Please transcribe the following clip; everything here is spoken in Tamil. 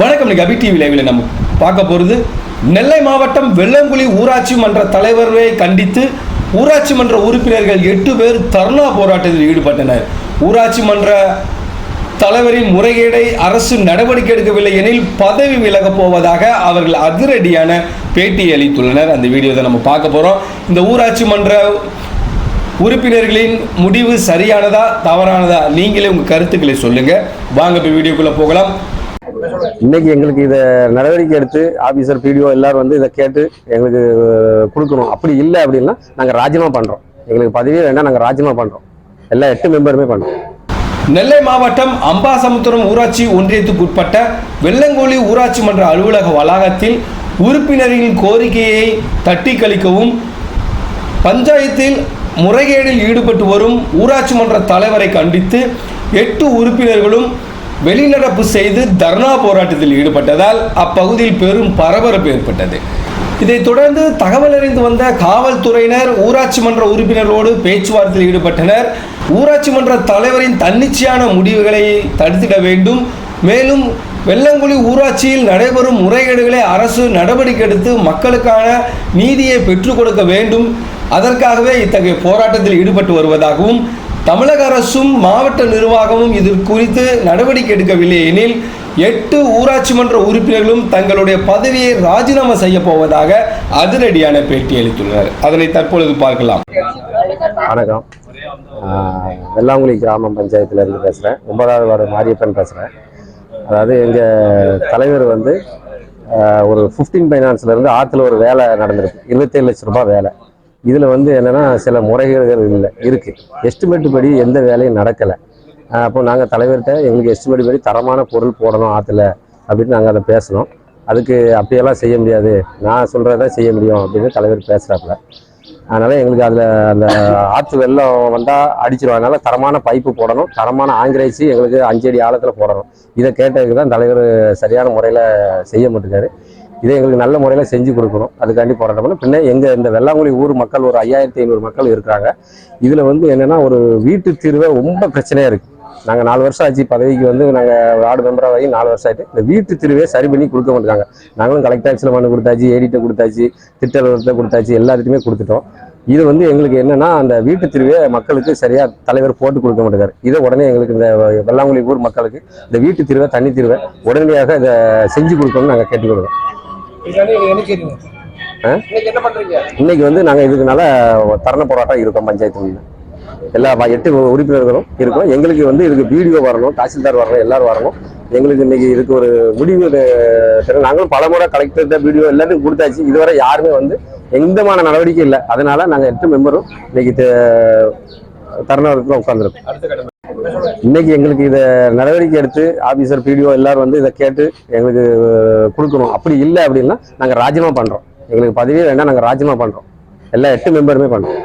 வணக்கம் இன்னைக்கு அபி டிவி லைவில் நம்ம பார்க்க போகிறது நெல்லை மாவட்டம் வெள்ளங்குழி ஊராட்சி மன்ற தலைவரை கண்டித்து ஊராட்சி மன்ற உறுப்பினர்கள் எட்டு பேர் தர்ணா போராட்டத்தில் ஈடுபட்டனர். ஊராட்சி மன்ற தலைவரின் முறைகேடை அரசு நடவடிக்கை எடுக்கவில்லை எனில் பதவி விலகப் போவதாக அவர்கள் அதிரடியான பேட்டி அளித்துள்ளனர். அந்த வீடியோ தான் நம்ம பார்க்க போகிறோம் இந்த ஊராட்சி மன்ற உறுப்பினர்களின் முடிவு சரியானதா தவறானதா நீங்களே உங்கள் கருத்துக்களை சொல்லுங்கள் வாங்க இப்போ வீடியோக்குள்ளே போகலாம். இன்னைக்கு எங்களுக்கு இதை நடவடிக்கை எடுத்து ஆபீசர் பிடிஓ எல்லாரும் வந்து இதை கேட்டு எங்களுக்கு கொடுக்கணும். அப்படி இல்லை அப்படின்னா நாங்கள் ராஜினாமா பண்ணுறோம் எங்களுக்கு பதவியே வேண்டாம் நாங்கள் ராஜினாமா பண்ணுறோம் எல்லா எட்டு மெம்பருமே பண்ணுறோம் நெல்லை மாவட்டம் அம்பாசமுத்திரம் ஊராட்சி ஒன்றியத்துக்கு உட்பட்ட வெள்ளங்கோழி ஊராட்சி மன்ற அலுவலக வளாகத்தில் உறுப்பினரின் கோரிக்கையை தட்டி கழிக்கவும் பஞ்சாயத்தில் முறைகேடில் ஈடுபட்டு வரும் ஊராட்சி மன்ற தலைவரை கண்டித்து எட்டு உறுப்பினர்களும் வெளிநடப்பு செய்து தர்ணா போராட்டத்தில் ஈடுபட்டதால் அப்பகுதியில் பெரும் பரபரப்பு ஏற்பட்டது. இதைத் தொடர்ந்து தகவல் அறிந்து வந்த காவல்துறையினர் ஊராட்சி மன்ற உறுப்பினர்களோடு பேச்சுவார்த்தையில் ஈடுபட்டனர். ஊராட்சி மன்ற தலைவரின் தன்னிச்சையான முடிவுகளை தடுத்திட வேண்டும். மேலும் வெள்ளங்குழி ஊராட்சியில் நடைபெறும் முறைகேடுகளை அரசு நடவடிக்கை எடுத்து மக்களுக்கான நீதியை பெற்றுக் கொடுக்க வேண்டும். அதற்காகவே இத்தகைய போராட்டத்தில் ஈடுபட்டு வருவதாகவும் தமிழக அரசும் மாவட்ட நிர்வாகமும் இது குறித்து நடவடிக்கை எடுக்கவில்லை எனில் எட்டு ஊராட்சி மன்ற உறுப்பினர்களும் தங்களுடைய பதவியை ராஜினாமா செய்ய போவதாக அதிரடியான பேட்டி அளித்துள்ளனர். அதனை தற்பொழுது பார்க்கலாம். வணக்கம். ஆஹ், வெள்ளாங்குழி கிராமம் பஞ்சாயத்துல இருந்து பேசுறேன். ஒன்பதாவது வார்டு மாரியப்பன் பேசுறேன். அதாவது எங்க தலைவர் வந்து ஆஹ், ஒரு ஃபிஃப்டீன் இருந்து ஆற்றுல ஒரு வேலை நடந்திருக்கு. இருபத்தேழு லட்ச ரூபாய் வேலை. இதில் வந்து என்னென்னா சில முறைகேடுகள் இல்லை இருக்குது எஸ்டிமேட் படி எந்த வேலையும் நடக்கலை. அப்போ நாங்கள் தலைவர்கிட்ட எங்களுக்கு எஸ்டிமேட் படி தரமான பொருள் போடணும் ஆற்றுல அப்படின்னு நாங்கள் அதை பேசணும் அதுக்கு அப்படியெல்லாம் செய்ய முடியாது. நான் சொல்கிறத செய்ய முடியும் அப்படின்னு தலைவர் பேசுகிறாப்புல அதனால் எங்களுக்கு அதில் அந்த ஆற்று வெள்ளம் வந்தால் அடிச்சிடும் அதனால் தரமான பைப்பு போடணும் தரமான ஆங்கிரேஜ் எங்களுக்கு அஞ்சு அடி ஆழத்தில் போடணும். இதை கேட்டதுக்கு தான் தலைவர் சரியான முறையில் செய்ய மாட்டேங்காரு இதை எங்களுக்கு நல்ல முறையில் செஞ்சு கொடுக்கணும். அதுக்காண்டி போராட்டம் பண்ணோம். பின்ன எங்கள் இந்த வெள்ளாங்குழி ஊர் மக்கள் ஒரு ஐயாயிரத்தி ஐநூறு மக்கள் இருக்கிறாங்க. இதில் வந்து என்னென்னா ஒரு வீட்டு தீர்வை ரொம்ப பிரச்சனையாக இருக்குது நாங்கள் நாலு வருஷம் ஆச்சு பதவிக்கு வந்து நாங்கள் வார்டு மெம்பராக ஆகி நாலு வருஷம் ஆகிட்டு இந்த வீட்டு தீர்வே சரி பண்ணி கொடுக்க மாட்டாங்க நாங்களும் கலெக்டர் ஆஃபீஸில் மனு கொடுத்தாச்சு ஏடிட்ட கொடுத்தாச்சு திட்டத்தை கொடுத்தாச்சு எல்லாத்துக்குமே கொடுத்துட்டோம். இது வந்து எங்களுக்கு என்னன்னா அந்த வீட்டு தீர்வே மக்களுக்கு சரியாக தலைவர் போட்டு கொடுக்க மாட்டேங்காரு இதை உடனே எங்களுக்கு இந்த வெள்ளாங்குழி ஊர் மக்களுக்கு இந்த வீட்டு தீர்வை தண்ணி தீர்வை உடனடியாக இதை செஞ்சு கொடுக்கணும்னு நாங்கள் கேட்டுக்கொள்கிறோம். இன்னைக்கு வந்து நாங்கள் இதுக்குனால தரண போராட்டம் இருக்கோம் பஞ்சாயத்து எல்லா எட்டு உறுப்பினர்களும் இருக்கோம். எங்களுக்கு வந்து இதுக்கு வீடியோ வரணும் தாசில்தார் வரணும் எல்லாரும் வரணும். எங்களுக்கு இன்னைக்கு இதுக்கு ஒரு முடிவு. நாங்களும் பல முறை கலெக்டர்கிட்ட வீடியோ எல்லாத்துக்கும் கொடுத்தாச்சு. இதுவரை யாருமே வந்து எந்தமான நடவடிக்கை இல்லை. அதனால நாங்கள் எட்டு மெம்பரும் இன்னைக்கு தருணத்தில் உட்காந்துருக்கோம் இன்னைக்கு எங்களுக்கு இதை நடவடிக்கை எடுத்து ஆபீசர் பிடிஓ எல்லாரும் வந்து இதை கேட்டு எங்களுக்கு கொடுக்கணும். அப்படி இல்லை அப்படின்னா நாங்கள் ராஜினாமா பண்ணுறோம் எங்களுக்கு பதவியே வேண்டாம் நாங்கள் ராஜினாமா பண்ணுறோம் எல்லா எட்டு மெம்பருமே பண்ணுறோம்